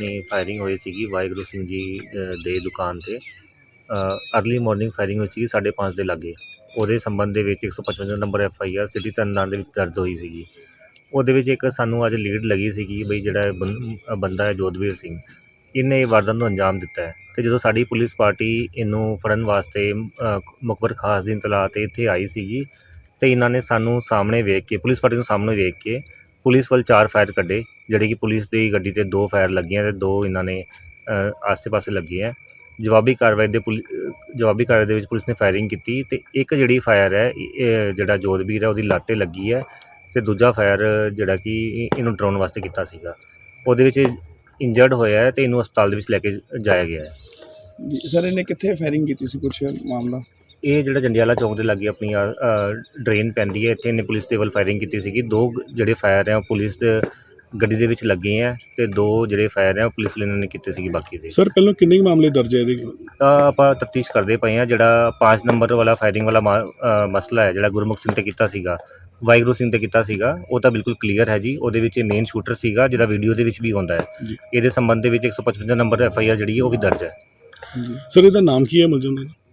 ਨੇ ਫਾਇਰਿੰਗ ਹੋਈ ਸੀਗੀ ਵਾਹਿਗੁਰੂ ਸਿੰਘ ਜੀ ਦੇ ਦੁਕਾਨ ਤੇ। ਅਰਲੀ ਮਾਰਨਿੰਗ ਫਾਇਰਿੰਗ ਹੋਈ ਸੀਗੀ 5:30 ਦੇ ਲਾਗੇ। ਉਹਦੇ ਸੰਬੰਧ ਦੇ ਵਿੱਚ 155 number F I R city Tarn Taran ਦੇ ਵਿੱਚ ਦਰਜ ਹੋਈ ਸੀਗੀ। ਉਹਦੇ ਵਿੱਚ ਇੱਕ ਸਾਨੂੰ ਅੱਜ ਲੀਡ ਲੱਗੀ ਸੀਗੀ ਬਈ ਜਿਹੜਾ ਬੰ- ਬੰਦਾ ਹੈ ਜੋਧਵੀਰ ਸਿੰਘ। ਇਹਨੇ ਇਹ ਵਾਰਦਾਤ ਨੂੰ ਅੰਜਾਮ ਦਿੱਤਾ ਹੈ। ਤੇ ਜਦੋਂ ਸਾਡੀ ਪੁਲਿਸ ਪਾਰਟੀ ਇਹਨੂੰ ਫੜਨ ਵਾਸਤੇ ਅ, ਮੁਖਬਰ ਖਾਸ ਦੀ ਇਤਲਾਹ ਤੇ ਇੱਥੇ ਆਈ ਸੀਗੀ ਤੇ ਇਹਨਾਂ ਨੇ ਸਾਨੂੰ ਸਾਹਮਣੇ ਵੇਖ ਕੇ ਪੁਲਿਸ ਪਾਰਟੀ ਨੂੰ ਸਾਹਮਣੇ ਵੇਖ ਕੇ ਪੁਲਿਸ ਵੱਲ ਚਾਰ ਫਾਇਰ ਕੱਢੇ, ਜਿਹੜੇ ਕਿ ਪੁਲਿਸ ਦੀ ਗੱਡੀ ਤੇ ਦੋ ਫਾਇਰ ਲੱਗੀਆਂ ਤੇ ਦੋ ਇਹਨਾਂ ਨੇ ਆਸੇ-ਪਾਸੇ ਲੱਗੇ ਹੈ ਜਵਾਬੀ ਕਾਰਵਾਈ ਦੇ ਪੁਲਿ ਜਵਾਬੀ ਕਾਰਵਾਈ ਦੇ ਵਿੱਚ ਪੁਲਿਸ ਨੇ ਫਾਇਰਿੰਗ ਕੀਤੀ ਤੇ ਇੱਕ ਜਿਹੜੀ ਫਾਇਰ ਹੈ, ਇਹ ਜਿਹੜਾ ਜੋਧਵੀਰ ਹੈ, ਉਹਦੀ ਲੱਤ 'ਤੇ ਲੱਗੀ ਹੈ ਤੇ ਦੂਜਾ ਫਾਇਰ ਜਿਹੜਾ ਕਿ ਇਹਨੂੰ ਡਰਾਉਣ ਵਾਸਤੇ ਕੀਤਾ ਸੀਗਾ। ਉਹਦੇ ਵਿੱਚ ਇੰਜਰਡ ਹੋਇਆ ਹੈ ਤੇ ਇਹਨੂੰ ਹਸਪਤਾਲ ਦੇ ਵਿੱਚ ਲੈ ਕੇ ਜਾਇਆ ਗਿਆ ਹੈ। ਸਰ, ਇਹਨੇ ਕਿੱਥੇ ਫਾਇਰਿੰਗ ਕੀਤੀ ਸੀ ਕੁਛ ਮਾਮਲਾ? ਇਹ ਜਿਹੜਾ ਜੰਡਿਆਲਾ ਚੌਂਕ ਦੇ ਲਾਗੇ ਆਪਣੀ ਡਰੇਨ ਪੈਂਦੀ ਹੈ ਇੱਥੇ ਇਹਨੇ ਪੁਲਿਸ ਦੇ ਵੱਲ ਫਾਇਰਿੰਗ ਕੀਤੀ ਸੀਗੀ। ਦੋ ਜਿਹੜੇ ਫਾਇਰ ਹੈ ਉਹ ਪੁਲਿਸ ਦੇ ਗੱਡੀ ਦੇ ਵਿੱਚ ਲੱਗੇ ਹੈ ਤੇ ਦੋ ਜਿਹੜੇ ਫਾਇਰ ਹੈ ਉਹ ਪੁਲਿਸ ਵਾਲਿਆਂ ਨੇ ਕੀਤੇ ਸੀਗੇ ਬਾਕੀ ਦੇ। ਸਰ ਪਹਿਲਾਂ ਕਿੰਨੇ ਕੁ ਮਾਮਲੇ ਦਰਜ ਹੈ ਇਹਦੇ? ਤਾਂ ਆਪਾਂ ਤਫਤੀਸ਼ ਕਰਦੇ ਪਏ ਹਾਂ ਜਿਹੜਾ 5 ਨੰਬਰ ਵਾਲਾ ਫਾਇਰਿੰਗ ਵਾਲਾ ਮਾ- ਅ, ਮਸਲਾ ਹੈ ਜਿਹੜਾ ਗੁਰਮੁਖ ਸਿੰਘ ਤੇ ਕੀਤਾ ਸੀਗਾ ਵਾਹਿਗੁਰੂ ਸਿੰਘ ਤੇ ਕੀਤਾ ਸੀਗਾ ਉਹ ਤਾਂ ਬਿਲਕੁਲ ਕਲੀਅਰ ਹੈ ਜੀ ਉਹਦੇ ਵਿੱਚ ਮੇਨ ਸ਼ੂਟਰ ਸੀਗਾ ਜਿਹਦਾ ਵੀਡੀਓ ਦੇ ਵਿੱਚ ਵੀ ਹੁੰਦਾ ਹੈ। ਜੀ। ਇਹਦੇ ਸੰਬੰਧ ਦੇ ਵਿੱਚ 155 ਨੰਬਰ ਐਫ ਆਈ ਆਰ ਜਿਹੜੀ ਹੈ ਉਹ ਵੀ ਦਰਜ ਹੈ। ਜੀ। ਸਰ ਇਹਦਾ ਨਾਮ ਕੀ ਹੈ ਮੁਲਜ਼ਮ ਦਾ?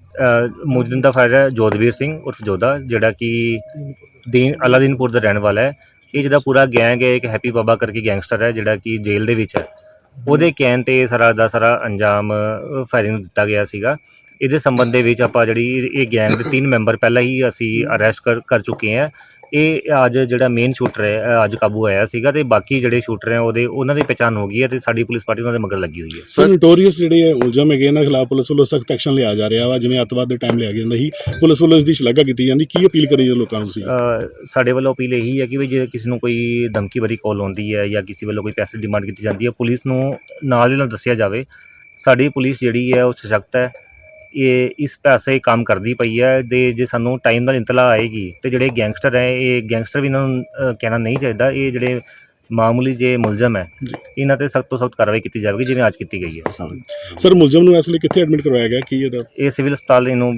ਮੁਜਰਿਮ ਦਾ ਫਾਇਰ ਹੈ ਜੋਧਵੀਰ ਸਿੰਘ ਉਰਫ ਜੋਧਾ, ਜਿਹੜਾ ਕਿ ਦੀਨ, ਅਲਾਦੀਨਪੁਰ ਦਾ ਰਹਿਣ ਵਾਲਾ ਹੈ। ਇਹ ਜਿਹਦਾ ਪੂਰਾ ਗੈਂਗ ਹੈ, ਇੱਕ ਹੈਪੀ ਬਾਬਾ ਕਰਕੇ ਗੈਂਗਸਟਰ ਹੈ, ਜਿਹੜਾ ਕਿ ਜੇਲ੍ਹ ਦੇ ਵਿੱਚ ਹੈ। ਉਹਦੇ ਕਹਿਣ ਤੇ ਸਾਰਾ ਦਾ ਸਾਰਾ ਅੰਜਾਮ ਫਾਇਰਿੰਗ ਨੂੰ ਦਿੱਤਾ ਗਿਆ ਸੀਗਾ। ਇਹਦੇ ਸੰਬੰਧ ਦੇ ਵਿੱਚ ਆਪਾਂ ਜਿਹੜੀ ਇਹ ਗੈਂਗ ਦੇ ਤਿੰਨ ਮੈਂਬਰ ਪਹਿਲਾਂ ਹੀ ਅਸੀਂ ਅਰੈਸਟ ਕਰ ਕਰ ਚੁੱਕੇ ਹਾਂ। ਇਹ ਅੱਜ ਜਿਹੜਾ ਮੇਨ ਸ਼ੂਟਰ ਹੈ ਅੱਜ ਕਾਬੂ ਆਇਆ ਸੀਗਾ ਤੇ ਬਾਕੀ ਜਿਹੜੇ ਸ਼ੂਟਰ ਹੈ ਉਹਦੇ ਉਹਨਾਂ ਦੀ ਪਛਾਣ ਹੋ ਗਈ ਹੈ ਤੇ ਸਾਡੀ ਪੁਲਿਸ ਪਾਰਟੀ ਉਹਨਾਂ ਦੇ ਮਗਰ ਲੱਗੀ ਹੋਈ ਹੈ। ਸਰ ਨੋਟੋਰੀਅਸ ਜਿਹੜੇ ਹੈ ਉਲਝਮ ਹੈਗੇ ਇਹਨਾਂ ਖਿਲਾਫ ਪੁਲਿਸ ਵੱਲੋਂ ਸਖਤ ਐਕਸ਼ਨ ਲਿਆ ਜਾ ਰਿਹਾ ਵਾ ਜਿਵੇਂ ਅੱਤਵਾਦ ਦੇ ਟਾਈਮ ਲਿਆ ਗਿਆ ਜਾਂਦਾ ਸੀ ਪੁਲਿਸ ਵੱਲੋਂ ਇਸ ਦੀ ਸ਼ਲਾਘਾ ਕੀਤੀ ਜਾਂਦੀ ਕੀ ਅਪੀਲ ਕਰੀ ਜੇ ਲੋਕਾਂ ਨੂੰ ਤੁਸੀਂ? ਸਾਡੇ ਵੱਲੋਂ ਅਪੀਲ ਇਹੀ ਹੈ ਕਿ ਵੀ ਜੇ ਕਿਸੇ ਨੂੰ ਕੋਈ ਧਮਕੀ ਭਰੀ ਕਾਲ ਆਉਂਦੀ ਹੈ ਜਾਂ ਕਿਸੇ ਵੱਲੋਂ ਕੋਈ ਪੈਸੇ ਡਿਮਾਂਡ ਕੀਤੀ ਜਾਂਦੀ ਹੈ ਪੁਲਿਸ ਨੂੰ ਨਾਲ ਦੀ ਨਾਲ ਦੱਸਿਆ ਜਾਵੇ। ਸਾਡੀ ਪੁਲਿਸ ਜਿਹੜੀ ਹੈ ਉਹ ਸਸ਼ਕਤ ਹੈ ਇਹ ਇਸ ਪਾਸੇ ਕੰਮ ਕਰਦੀ ਪਈ ਹੈ ਦੇ ਜੇ ਸਾਨੂੰ ਟਾਈਮ ਨਾਲ ਇੰਤਲਾ ਆਏਗੀ ਤੇ ਜਿਹੜੇ ਗੈਂਗਸਟਰ ਹੈ ਇਹ ਗੈਂਗਸਟਰ ਵੀ ਇਹਨਾਂ ਨੂੰ ਕਹਿਣਾ ਨਹੀਂ ਚਾਹੀਦਾ। ਇਹ ਜਿਹੜੇ ਮਾਮੂਲੀ ਜੇ ਮੁਲਜ਼ਮ ਹੈ ਇਹਨਾਂ ਤੇ ਸਖਤ ਤੋਂ ਸਖਤ ਕਾਰਵਾਈ ਕੀਤੀ ਜਾਵੇਗੀ ਜਿਵੇਂ ਅੱਜ ਕੀਤੀ ਗਈ ਹੈ। ਸਰ ਮੁਲਜ਼ਮ ਨੂੰ ਇਸ ਲਈ ਕਿੱਥੇ ਐਡਮਿਟ ਕਰਵਾਇਆ ਗਿਆ? ਕੀ ਇਹਦਾ? ਇਹ ਸਿਵਲ ਹਸਪਤਾਲ ਇਹਨੂੰ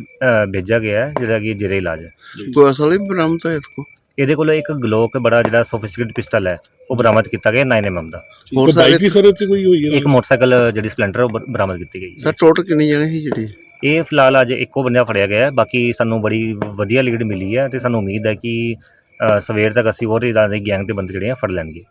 ਭੇਜਿਆ ਗਿਆ ਹੈ ਜਿਹੜਾ ਕਿ ਜੇਰੇ ਇਲਾਜ ਹੈ। ਕੋਈ ਅਸਲ ਹੀ ਬਰਾਮਦ ਹੈ ਇਸ ਕੋ ਇਹਦੇ ਕੋਲ ਇੱਕ ਗਲੋਕ ਬੜਾ ਜਿਹੜਾ ਸੋਫਿਸਟੀਕੇਟਡ ਪਿਸਟਲ ਹੈ ਉਹ ਬਰਾਮਦ ਕੀਤਾ ਗਿਆ 9 ਐਮਐਮ ਦਾ। ਹੋਰ ਬਾਈਕ ਵੀ ਸਰ ਇੱਥੇ ਕੋਈ ਹੋਈ ਹੈ? ਇੱਕ ਮੋਟਰਸਾਈਕਲ ਜਿਹੜੀ ਸਪਲੈਂਡਰ ਉਹ ਬਰਾਮਦ ਕੀਤੀ ਗਈ ਸਰ ਟੋਟਲ ਕਿੰਨੇ ਜਣੇ ਸੀ ਜਿਹੜੇ? ਇਹ ਫਿਲਹਾਲ ਅੱਜ ਇੱਕੋ ਬੰਦਾ ਫੜਿਆ ਗਿਆ ਹੈ। ਬਾਕੀ ਸਾਨੂੰ ਬੜੀ ਵਧੀਆ ਲੀਡ ਮਿਲੀ ਹੈ ਤੇ ਸਾਨੂੰ ਉਮੀਦ ਹੈ ਕਿ ਅ, ਸਵੇਰ ਤੱਕ ਅਸੀਂ ਹੋਰ ਇਦਾਂ ਦੇ ਗੈਂਗ ਦੇ ਬੰਦੇ ਜਿਹੜੇ ਆ ਫੜ ਲੈਣਗੇ।